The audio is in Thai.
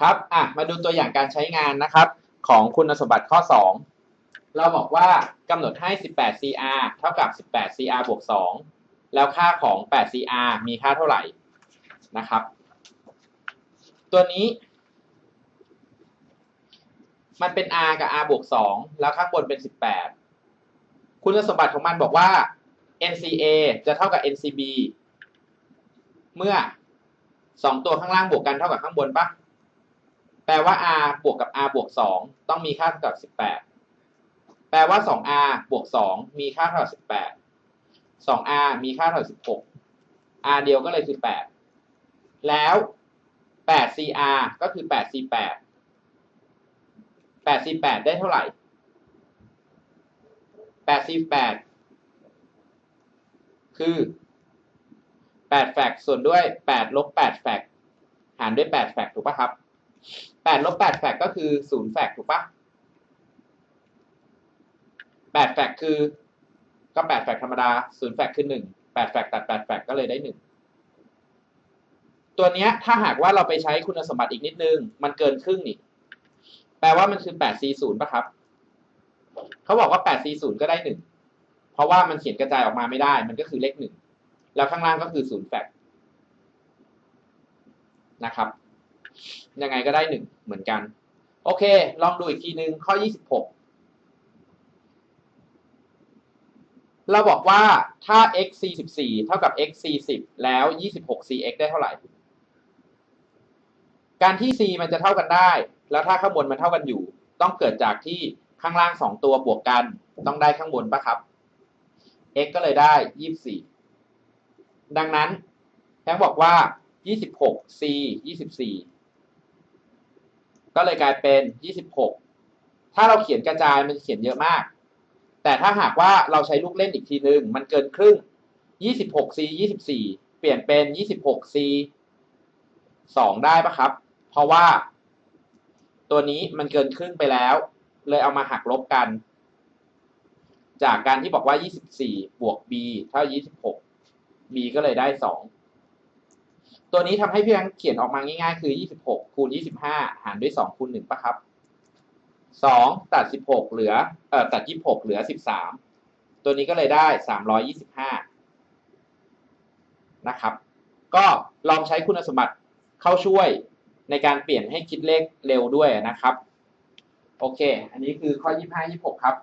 ครับอะมาดูตัวอย่างการใช้งานนะครับ ของคุณสมบัติข้อ 2 เราบอกว่ากำหนดให้ 18 CR เท่ากับ 18 CR บวก 2 แล้วค่าของ 8 CR มีค่าเท่าไหร่นะครับ ตัวนี้ มันเป็น R กับ R บวก 2 แล้วข้างบนเป็น 18 คุณสมบัติของมันบอกว่า NCA จะเท่ากับ NCB เมื่อ 2 ตัวข้างล่างบวกกันเท่ากับข้างบนปะ แปลว่า r บวกกับ r บวก 2 ต้องมีค่าเท่ากับ 18 แปลว่า 2r บวก 2 มีค่าเท่ากับ 18 2r มีค่าเท่ากับ 16 r เดียวก็เลยคือ 8 แล้ว 8cr ก็คือ 8c8 8c8 ได้เท่าไหร่ 8c8 คือ8แฟกส่วนด้วย 8 ลบ 8 แฟกหารด้วย 8 แฟกถูกปะครับ 8ลบ8แฟกก็คือ0แฟกถูกปะ8แฟกคือก็8แฟกธรรมดา0แฟกคือ1 8แฟกต์ตัด8แฟกก็เลยได้1ตัวเนี้ยถ้าหากว่าเราไปใช้คุณสมบัติอีกนิดนึง มันเกินครึ่งนี่แปลว่ามันคือ 8C0 ป่ะครับเขาบอกว่า 8C0 ก็ได้1เพราะว่ามันเขียนกระจายออกมาไม่ได้ มันก็คือเลข1แล้วข้างล่างก็คือ0แฟกนะครับ ยังไงก็ได้1เหมือนกัน โอเค ลองดูอีกทีนึงข้อ 26 เราบอกว่าถ้า x c 14เท่ากับ x c 10แล้ว 26 cx ได้เท่าไหร่ การที่ c มันจะเท่ากันได้ แล้วถ้าข้างบนมันเท่ากันอยู่ ต้องเกิดจากที่ข้างล่าง 2 ตัวบวกกัน ต้องได้ข้างบนปะครับ x ก็เลยได้ 24 ดังนั้นแทงบอกว่า 26 c 24 ก็เลยกลายเป็น 26 ถ้าเราเขียนกระจายมันจะเขียนเยอะมาก แต่ถ้าหากว่าเราใช้ลูกเล่นอีกทีนึง มันเกินครึ่ง 26c 24 เปลี่ยนเป็น 26c 2 ได้ปะครับ เพราะว่า ตัวนี้มันเกินครึ่งไปแล้ว เลยเอามาหักลบกัน จากการที่บอกว่า 24 บวก b เท่า 26 b ก็เลยได้ 2 ตัวนี้ทำให้พี่แบงค์เขียนออกมาง่ายๆ คือ 26 คูณ 25 หารด้วย 2 คูณ1ปะครับ 2 ตัด 16 เหลือเอ่อตัด 26 เหลือ 13 ตัวนี้ก็เลยได้ 325 นะครับ ก็ลองใช้คุณสมบัติเข้าช่วยในการเปลี่ยนให้คิดเลขเร็วด้วยนะครับ โอเค อันนี้คือข้อ 25 26 ครับ